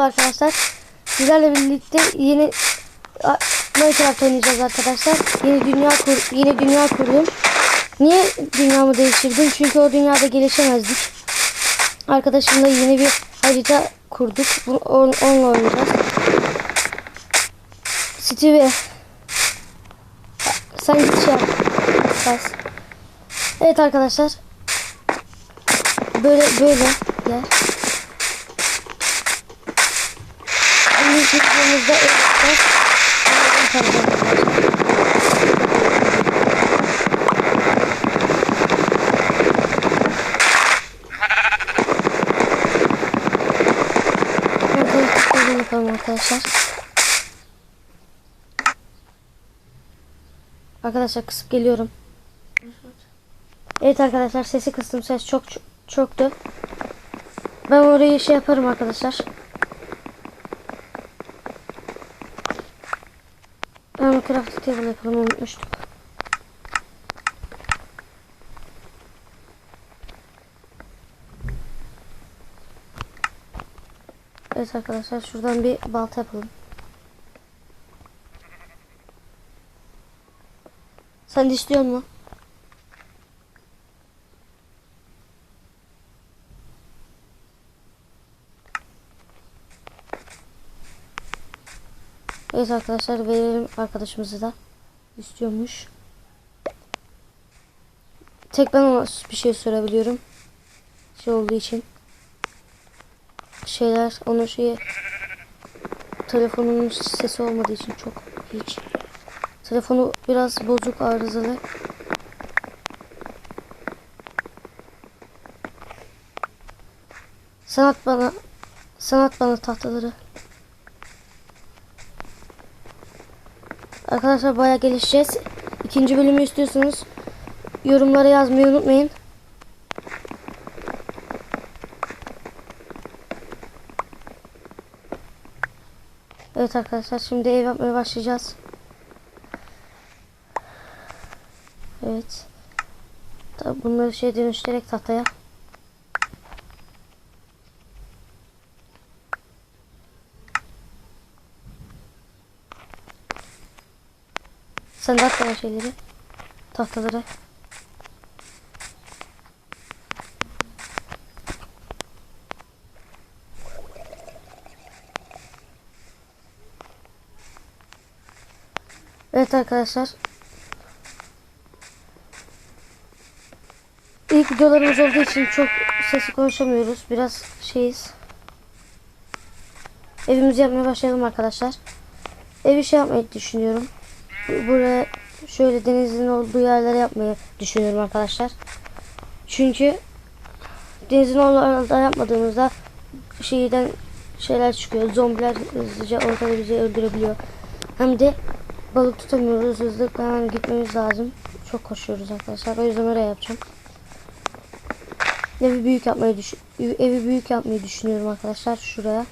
Merhaba arkadaşlar. Sizlerle birlikte yeni Minecraft oynayacağız arkadaşlar. Yeni dünya kur, yeni dünya kurdum. Niye dünyamı değiştirdim? Çünkü o dünyada gelişemezdik. Arkadaşımla yeni bir harita kurduk. Bu, on, onunla oynayacağız. Steve sen git şey. Bas. Evet arkadaşlar. Böyle böyle gel. Videomuzda arkadaşlar. Arkadaşlar kısıp geliyorum. Evet arkadaşlar sesi kıstım ses çok çoktu. Ben orayı şey yaparım arkadaşlar. Ben craft table yapalım unutmuştum. Evet arkadaşlar şuradan bir balta yapalım. Sen istiyor mu? Evet arkadaşlar verelim arkadaşımızı da istiyormuş. Tek ben ona bir şey sorabiliyorum. Şey olduğu için. Şeyler onun şeyi telefonunun sesi olmadığı için çok hiç. Telefonu biraz bozuk arızalı. Sanat bana sanat bana tahtaları. Arkadaşlar bayağı gelişeceğiz. İkinci bölümü istiyorsanız yorumlara yazmayı unutmayın. Evet arkadaşlar şimdi ev yapmaya başlayacağız. Evet. Bunları şey dönüştürerek tahtaya. Sen de at şeyleri. Tahtaları. Evet arkadaşlar. İlk videolarımız olduğu için çok sesli konuşamıyoruz. Biraz şeyiz. Evimizi yapmaya başlayalım arkadaşlar. Evi şey yapmayı düşünüyorum. Buraya şöyle denizin olduğu yerlere yapmayı düşünüyorum arkadaşlar. Çünkü denizin oralarda yapmadığımızda şeyden şeyler çıkıyor. Zombiler hızlıca ortada bizi öldürebiliyor. Hem de balık tutamıyoruz. Hızlı hemen gitmemiz lazım. Çok koşuyoruz arkadaşlar. O yüzden oraya yapacağım. Evi büyük yapmayı düşün evi büyük yapmayı düşünüyorum arkadaşlar şuraya.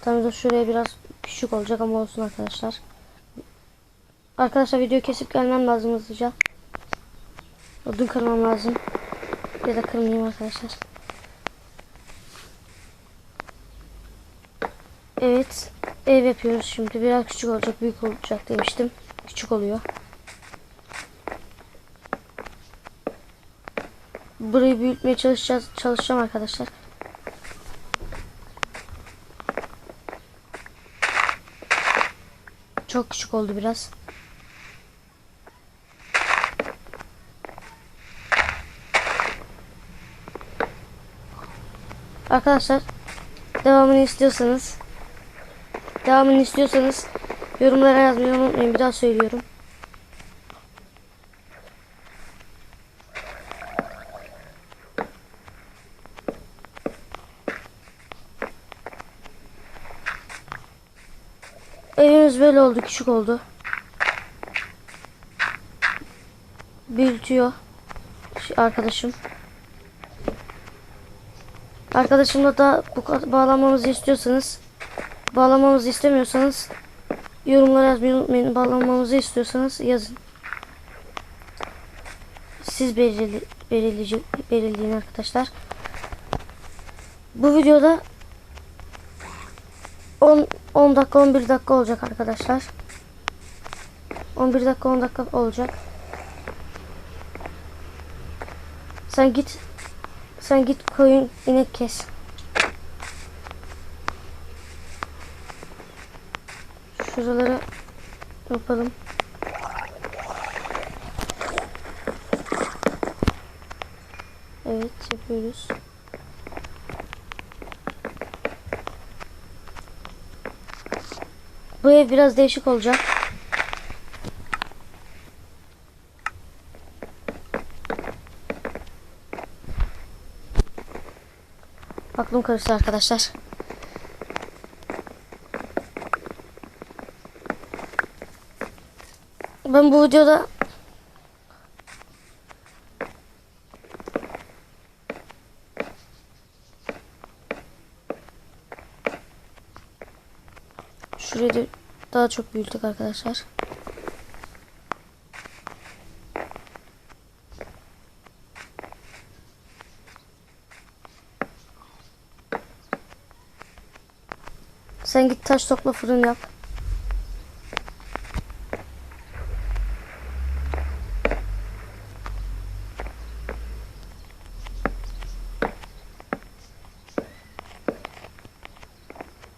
Tabii da şuraya biraz küçük olacak ama olsun arkadaşlar. Arkadaşlar video kesip gelmem lazım hızlıca. Odun kırmam lazım. Ya da kırmayayım arkadaşlar. Evet. Ev yapıyoruz şimdi. Biraz küçük olacak. Büyük olacak demiştim. Küçük oluyor. Burayı büyütmeye çalışacağız. Çalışacağım arkadaşlar. Çok küçük oldu biraz. Arkadaşlar devamını istiyorsanız devamını istiyorsanız yorumlara yazmayı unutmayın. Bir daha söylüyorum. Evimiz böyle oldu. Küçük oldu. Büyütüyor. Arkadaşım. Arkadaşımla da bu bağlanmamızı istiyorsanız bağlanmamızı istemiyorsanız yorumlara yazmayı unutmayın. Bağlanmamızı istiyorsanız yazın. Siz belirli, belirleyici, belirleyin arkadaşlar. Bu videoda 10 10 dakika 11 dakika olacak arkadaşlar. 11 dakika 10 dakika olacak. Sen git sen git koyun inek kes. Şuraları yapalım. Evet yapıyoruz. Bu ev biraz değişik olacak. Aklım karıştı arkadaşlar. Ben bu videoda Şurayı da daha çok büyüttük arkadaşlar. Sen git taş topla fırın yap.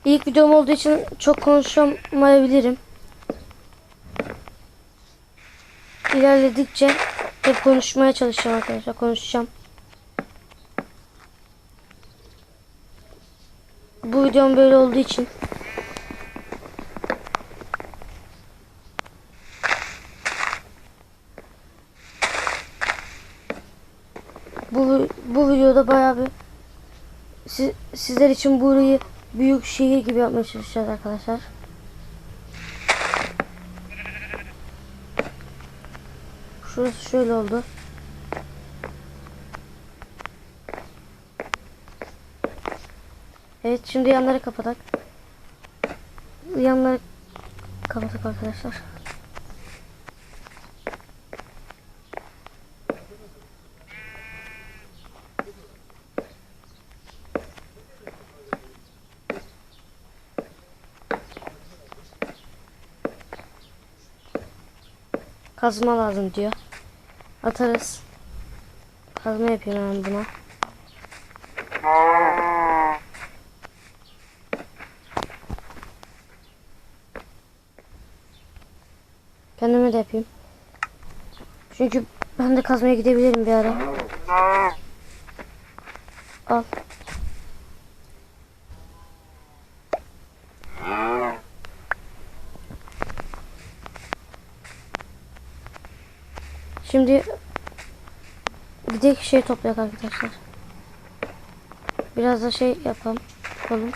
İlk videom olduğu için çok konuşamayabilirim. İlerledikçe hep konuşmaya çalışacağım arkadaşlar. Konuşacağım. Bu videom böyle olduğu için bu bu videoda bayağı bir siz, sizler için burayı büyük şehir gibi yapmaya çalışacağız arkadaşlar. Şurası şöyle oldu. Evet şimdi yanları kapatak. Yanları kapatak arkadaşlar. Kazma lazım diyor. Atarız. Kazma yapıyorum ben buna. Kendime de yapayım. Çünkü ben de kazmaya gidebilirim bir ara. Al. Şimdi gidelim şey toplayak arkadaşlar. Biraz da şey yapalım. Yapalım.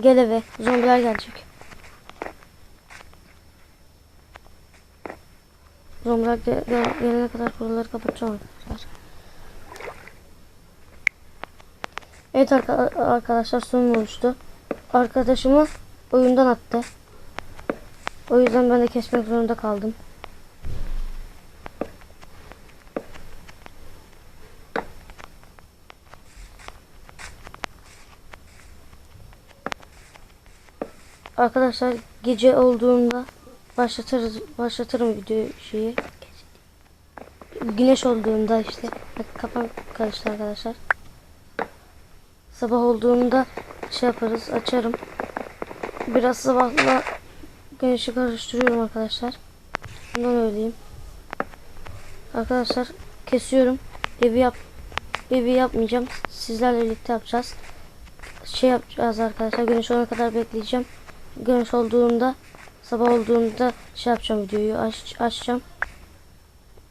Gel eve. Zombiler gelecek. Zombiler gel gel gelene kadar buraları kapatacağım arkadaşlar. Evet arka arkadaşlar sorun oluştu. Arkadaşımı oyundan attı. O yüzden ben de kesmek zorunda kaldım. Arkadaşlar gece olduğunda başlatırız başlatırım video şeyi. Güneş olduğunda işte kafam karıştı arkadaşlar. Sabah olduğunda şey yaparız açarım. Biraz sabahla güneşi karıştırıyorum arkadaşlar. Bundan öyleyim. Arkadaşlar kesiyorum. Evi yap evi yapmayacağım. Sizlerle birlikte yapacağız. Şey yapacağız arkadaşlar. Güneş olana kadar bekleyeceğim. Güneş olduğunda sabah olduğunda şey yapacağım videoyu aç, açacağım.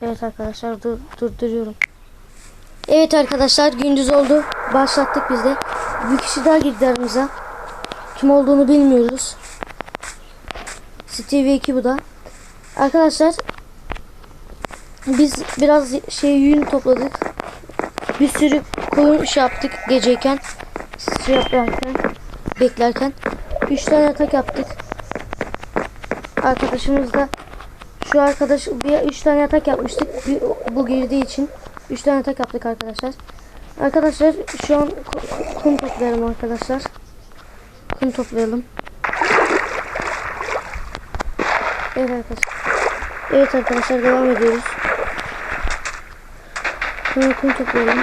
Evet arkadaşlar dur, durduruyorum. Evet arkadaşlar gündüz oldu. Başlattık biz de. Bir kişi daha girdi aramıza. Kim olduğunu bilmiyoruz. Stevie 2 bu da. Arkadaşlar biz biraz şey yün topladık. Bir sürü koyun şey yaptık geceyken. Şey yaparken beklerken. 3 tane yatak yaptık. Arkadaşımız da şu arkadaş bir 3 tane yatak yapmıştık. Bu girdiği için 3 tane yatak yaptık arkadaşlar. Arkadaşlar şu an kum toplayalım arkadaşlar. Kum toplayalım. Evet arkadaşlar. Evet arkadaşlar devam ediyoruz. Kum, kum toplayalım.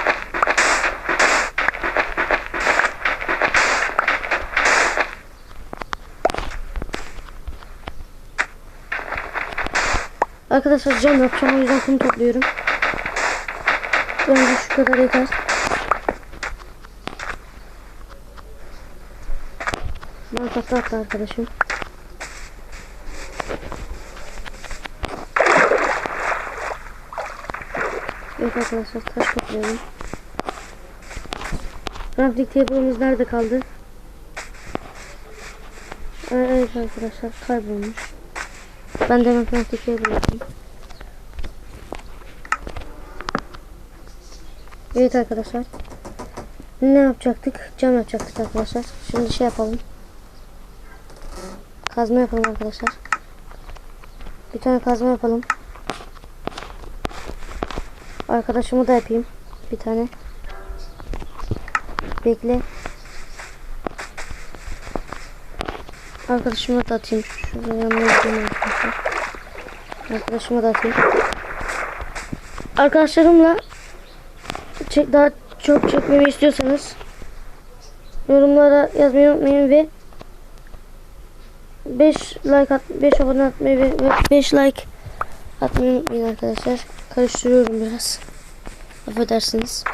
Arkadaşlar cam yapacağım o yüzden kum topluyorum. Bence şu kadar yeter. Tatlı attı arkadaşım. Evet arkadaşlar taş toplayalım. Crafting table'ımız nerede kaldı? Evet arkadaşlar kaybolmuş. Ben de hemen crafting table. Evet arkadaşlar. Ne yapacaktık? Cam yapacaktık arkadaşlar. Şimdi şey yapalım. Kazma yapalım arkadaşlar. Bir tane kazma yapalım. Arkadaşımı da yapayım. Bir tane. Bekle. Arkadaşımı da atayım. Arkadaşlar. Arkadaşımı da atayım. Arkadaşlarımla çek, daha çok çekmemi istiyorsanız yorumlara yazmayı unutmayın ve 5 like at 5 abone atmayı ve 5 like atmayı unutmayın arkadaşlar. Karıştırıyorum biraz. Affedersiniz.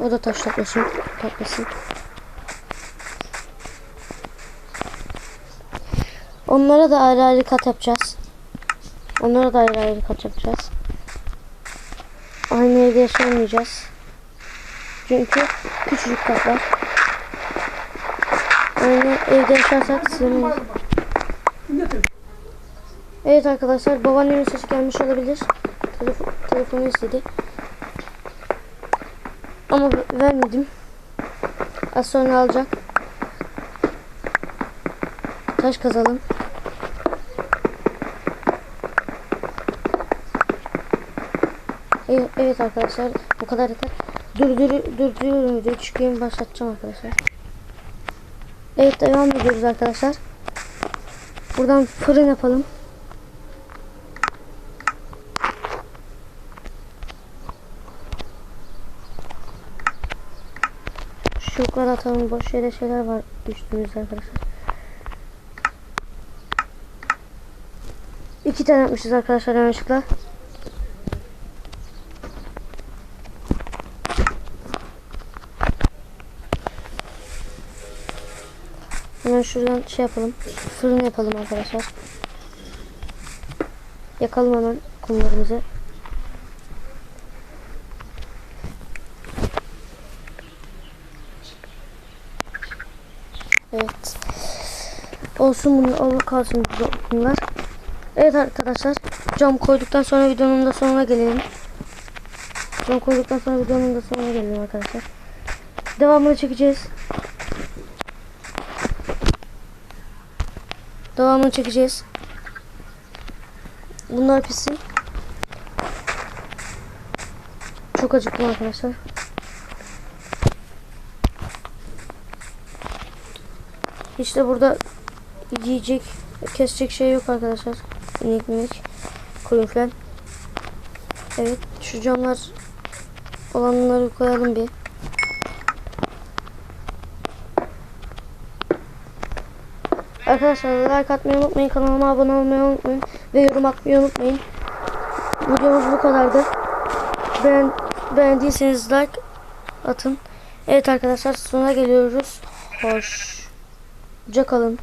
O da taş toplasın. Toplasın. Onlara da ayrı ayrı kat yapacağız. Onlara da ayrı ayrı kat yapacağız. Aynı evde yaşayamayacağız. Çünkü küçücük katlar. Aynı evde yaşarsak sığmayız. Evet arkadaşlar babaannemin sesi gelmiş olabilir. Telefon, telefonu istedi. Ama vermedim. Az sonra alacak. Taş kazalım. Evet, evet arkadaşlar bu kadar yeter. Durdur, durduruyorum videoyu çıkayım başlatacağım arkadaşlar. Evet devam ediyoruz arkadaşlar. Buradan fırın yapalım. Yukarı atalım. Boş yere şeyler var düştüğümüzde arkadaşlar. İki tane yapmışız arkadaşlar yanlışlıkla. Hemen şuradan şey yapalım. Fırın yapalım arkadaşlar. Yakalım hemen kumlarımızı. Evet. Olsun bunlar, olur kalsın bu- bunlar. Evet arkadaşlar. Cam koyduktan sonra videonun da sonuna gelelim. Cam koyduktan sonra videonun da sonuna gelelim arkadaşlar. Devamını çekeceğiz. Devamını çekeceğiz. Bunlar pişsin. Çok acıktım arkadaşlar. İşte burada yiyecek, kesecek şey yok arkadaşlar. İnek minik, koyun falan. Evet, şu camlar olanları koyalım bir. Arkadaşlar like atmayı unutmayın, kanalıma abone olmayı unutmayın ve yorum atmayı unutmayın. Videomuz bu kadardı. Beğen, beğendiyseniz like atın. Evet arkadaşlar sonuna geliyoruz. Hoşça kalın.